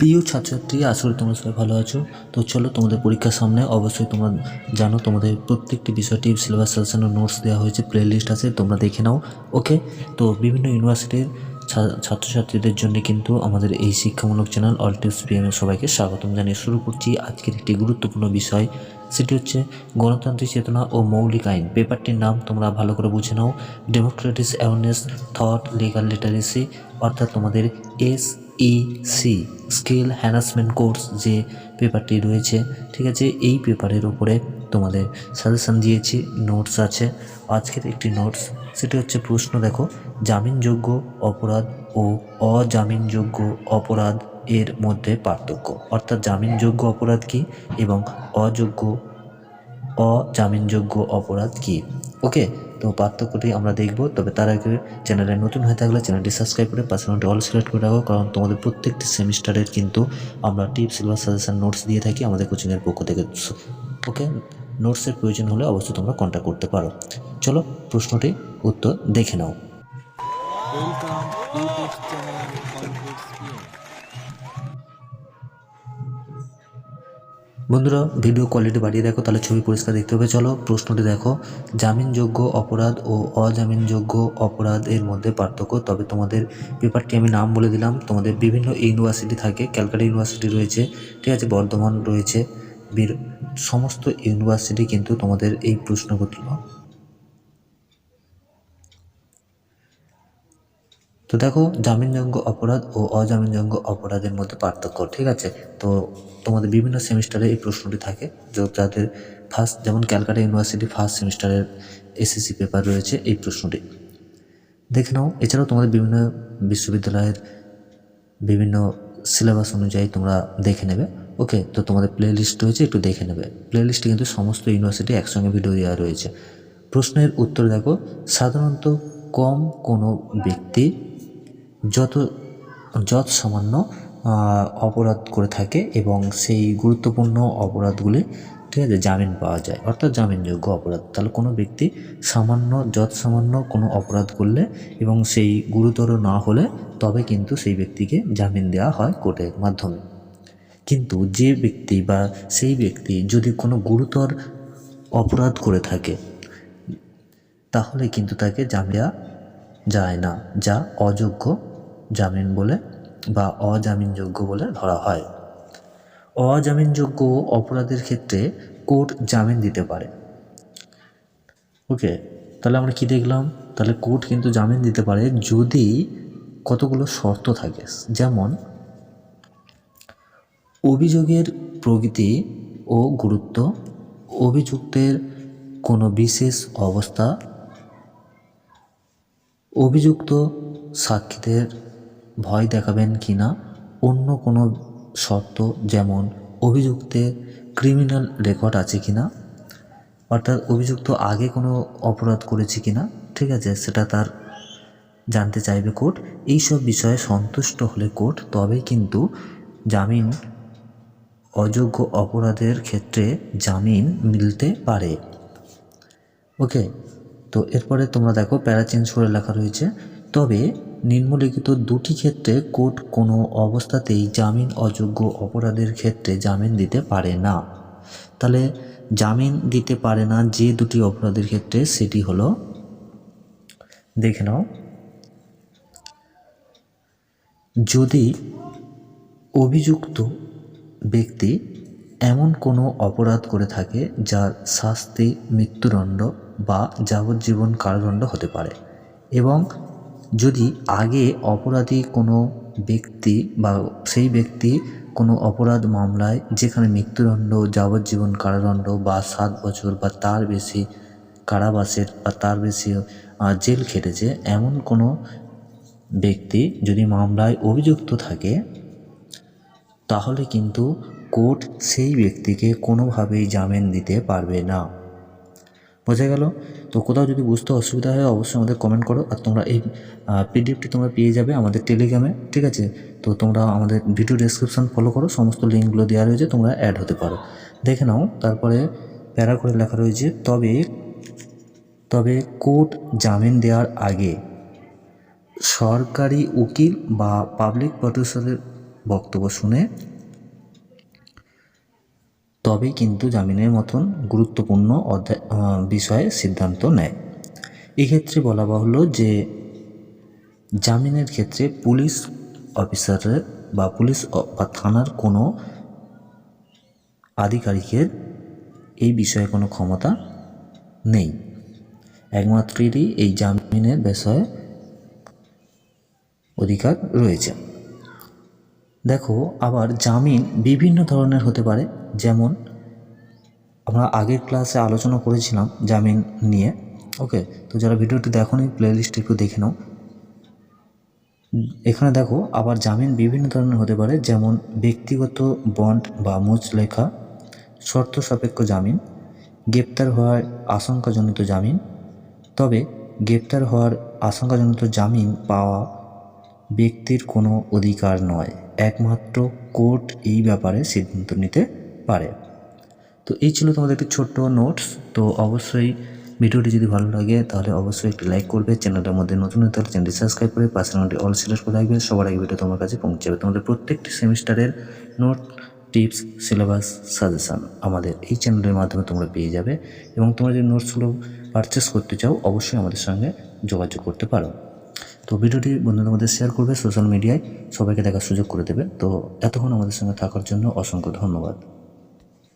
প্রিয় ছাত্রছাত্রী করি তোমরা সবাই ভালো আছো। তো চলো তোমাদের পরীক্ষার সামনে অবশ্যই তোমরা জানো, তোমাদের প্রত্যেকটি বিষয়টি সিলেবাস সাজেশন নোটস দেওয়া হয়েছে প্লে লিস্ট আছে, তোমরা দেখে নাও ওকে তো বিভিন্ন ইউনিভার্সিটির ছাত্রছাত্রীদের জন্য কিন্তু আমাদের এই শিক্ষামূলক চ্যানেল অল টিপস সবাইকে স্বাগতম জানিয়ে শুরু করছি আজকের একটি গুরুত্বপূর্ণ বিষয়। সেটি হচ্ছে গণতান্ত্রিক চেতনা ও মৌলিক আইন। পেপারটির নাম তোমরা ভালো করে বুঝে নাও। Democratic awareness thought legal literacy অর্থাৎ তোমাদের S EC skill harassment course যে পেপারটি রয়েছে, ঠিক আছে? এই পেপারের উপরে তোমাদের সাজেশন দিয়েছি নোটস আছে। আজকের একটি নোটস সেটি হচ্ছে প্রশ্ন, দেখো, জামিনযোগ্য অপরাধ ও অজামিনযোগ্য অপরাধ এর মধ্যে পার্থক্য। অর্থাৎ জামিনযোগ্য অপরাধ কী এবং অযোগ্য, অজামিনযোগ্য অপরাধ কী? ওকে তো পার্থক্যটি আমরা দেখব। তবে তার আগে চ্যানেলে নতুন হয়ে থাকলে চ্যানেলটি সাবস্ক্রাইব করে পার্সোনালটি অল সিলেক্ট করে রাখো, কারণ তোমাদের প্রত্যেকটি সেমিস্টারের কিন্তু আমরা টিপস সিলেবাস সাজেশান নোটস দিয়ে থাকি আমাদের কোচিংয়ের পক্ষ থেকে। ওকে? নোটসের প্রয়োজন হলে অবশ্যই তোমরা কন্ট্যাক্ট করতে পারো। চলো প্রশ্নটি উত্তর দেখে নাও। বন্ধুরা ভিডিও কোয়ালিটি বাড়িয়ে দেখো, তাহলে ছবি পরিষ্কার দেখতে হবে। চলো, প্রশ্নটি দেখো। জামিনযোগ্য অপরাধ ও অজামিনযোগ্য অপরাধের মধ্যে পার্থক্য। তবে তোমাদের পেপারটি আমি নাম বলে দিলাম। তোমাদের বিভিন্ন ইউনিভার্সিটি থাকে, ক্যালকাটা ইউনিভার্সিটি রয়েছে, ঠিক আছে, বর্ধমান রয়েছে সমস্ত ইউনিভার্সিটি কিন্তু তোমাদের এই প্রশ্নগুলো তো দেখো জামিনযোগ্য অপরাধ ও অজামিনযোগ্য অপরাধের মধ্যে পার্থক্য, ঠিক আছে? তো তোমাদের বিভিন্ন সেমিস্টারে এই প্রশ্নটি থাকে যাদের ফার্স্ট যেমন ক্যালকাটা ইউনিভার্সিটি ফার্স্ট সেমিস্টারের এসএসসি পেপার রয়েছে এই প্রশ্নটি। দেখে নাও, এছাড়াও তোমাদের বিভিন্ন বিশ্ববিদ্যালয়ের বিভিন্ন সিলেবাস অনুযায়ী তোমরা দেখে নেবে, ওকে? তো তোমাদের প্লে লিস্ট রয়েছে, একটু দেখে নেবে। প্লে লিস্টে কিন্তু সমস্ত ইউনিভার্সিটি একসঙ্গে ভিডিও দেওয়া রয়েছে। প্রশ্নের উত্তর দেখো, সাধারণত কম কোনো ব্যক্তি যত যত সামান্য অপরাধ করে থাকে এবং সেই গুরুত্বপূর্ণ অপরাধগুলি ঠিক আছে, জামিন পাওয়া যায়। অর্থাৎ জামিনযোগ্য অপরাধ। তাহলে কোনো ব্যক্তি সামান্য, যত সামান্য কোনো অপরাধ করলে এবং সেই গুরুতর না হলে তবে কিন্তু সেই ব্যক্তিকে জামিন দেওয়া হয় কোর্টের মাধ্যমে। কিন্তু যে ব্যক্তি বা সেই ব্যক্তি যদি কোনো গুরুতর অপরাধ করে থাকে, তাহলে কিন্তু তাকে জামিন দেওয়া যায় না, যা অযোগ্য জামিন বলে বা অজামিনযোগ্য বলে ধরা হয়। অজামিনযোগ্য অপরাধের ক্ষেত্রে কোর্ট জামিন দিতে পারে। ওকে, তাহলে আমরা কি দেখলাম? তাহলে কোর্ট কিন্তু জামিন দিতে পারে যদি কতগুলো শর্ত থাকে। যেমন, অভিযোগের প্রকৃতি ও গুরুত্ব, অভিযুক্তের কোনো বিশেষ অবস্থা, অভিযুক্ত সাক্ষীদের ভয় দেখাবেন কি না? অন্য কোনো শর্ত যেমন অভিযুক্তের ক্রিমিনাল রেকর্ড আছে কি না? অর্থাৎ অভিযুক্ত আগে কোনো অপরাধ করেছে কি না? ঠিক আছে, সেটা তার জানতে চাইবে কোর্ট। এইসব বিষয়ে সন্তুষ্ট হলে কোর্ট, তবে কিন্তু জামিন, অযোগ্য অপরাধের ক্ষেত্রে জামিন মিলতে পারে। ওকে, তো এরপরে তোমরা দেখো প্যারাচেঞ্জ করে লেখা রয়েছে। তবে নিম্নলিখিত দুটি ক্ষেত্রে কোর্ট কোনো অবস্থাতেই জামিন অযোগ্য অপরাধের ক্ষেত্রে জামিন দিতে পারে না। তাহলে জামিন দিতে পারে না যে দুটি অপরাধের ক্ষেত্রে সেটি হলো, দেখে নাও, যদি অভিযুক্ত ব্যক্তি এমন কোনো অপরাধ করে থাকে যার শাস্তি মৃত্যুদণ্ড বা যাবজ্জীবন কারাদণ্ড হতে পারে এবং যদি আগে অপরাধী কোনো ব্যক্তি বা সেই ব্যক্তি কোনো অপরাধ মামলায় যেখানে মৃত্যুদণ্ড, যাবজ্জীবন কারাদণ্ড বা সাত বছর বা তার বেশি কারাবাসের বা তার বেশি জেল খেটেছে, এমন কোনো ব্যক্তি যদি মামলায় অভিযুক্ত থাকে, তাহলে কিন্তু কোর্ট সেই ব্যক্তিকে কোনোভাবেই জামিন দিতে পারবে না। বোঝা গেল? তো কোথাও যদি বুঝতে অসুবিধা হয়, অবশ্যই আমাদের কমেন্ট করো আর তোমরা এই পিডিএফটি তোমরা পেয়ে যাবে আমাদের টেলিগ্রামে ঠিক আছে? তো তোমরা আমাদের ভিডিও ডেসক্রিপশন ফলো করো, সমস্ত লিঙ্কগুলো দেওয়া রয়েছে, তোমরা অ্যাড হতে পারো। দেখে নাও, তারপরে প্যারা করে লেখা রয়েছে, তবে তবে কোর্ট জামিন দেওয়ার আগে সরকারি উকিল বা পাবলিক প্রসিকিউটরের বক্তব্য শুনে তবেই কিন্তু জামিনের মতন গুরুত্বপূর্ণ বিষয়ে সিদ্ধান্ত নেয়। এক্ষেত্রে বলা বাহুল্য যে জামিনের ক্ষেত্রে পুলিশ অফিসারের বা পুলিশ বা থানার কোনো আধিকারিকের এই বিষয়ে কোনো ক্ষমতা নেই। একমাত্রই এই জামিনের বিষয়ে অধিকার রয়েছে। দেখো, আবার জামিন বিভিন্ন ধরনের হতে পারে। যেমন, আমরা আগের ক্লাসে আলোচনা করেছিলাম জামিন নিয়ে, ওকে? তো যারা ভিডিওটি দেখোনি প্লে লিস্ট একটু দেখে নাও। এখানে দেখো, আবার জামিন বিভিন্ন ধরনের হতে পারে, যেমন ব্যক্তিগত বন্ড বা মুচলেখা শর্ত সাপেক্ষ জামিন, গ্রেপ্তার হওয়ার আশঙ্কাজনিত জামিন, তবে গ্রেপ্তার হওয়ার আশঙ্কাজনিত জামিন পাওয়া ব্যক্তির কোনো অধিকার নয়। একমাত্র কোর্ট এই ব্যাপারে সিদ্ধান্ত নিতে পারে। তো এই ছিল তোমাদের একটি ছোট্ট নোটস। তো অবশ্যই ভিডিওটি যদি ভালো লাগে, তাহলে অবশ্যই একটি লাইক করবে। চ্যানেলটার মধ্যে নতুন হতে হলে চ্যানেলটি সাবস্ক্রাইব করে পাশে নোটটি অল সিলেক্ট করে রাখবে। সবার আগে ভিডিও তোমার কাছে পৌঁছে যাবে। তোমাদের প্রত্যেকটি সেমিস্টারের নোট, টিপস, সিলেবাস, সাজেশান আমাদের এই চ্যানেলের মাধ্যমে তোমরা পেয়ে যাবে। এবং তোমরা যদি নোটসগুলো পারচেস করতে চাও, অবশ্যই আমাদের সঙ্গে যোগাযোগ করতে পারো। তো ভিডিওটি বন্ধুদের মধ্যে শেয়ার করবে সোশ্যাল মিডিয়ায় সবাইকে দেখার সুযোগ করে দেবে। তো এতক্ষণ আমাদের সঙ্গে থাকার জন্য অসংখ্য ধন্যবাদ।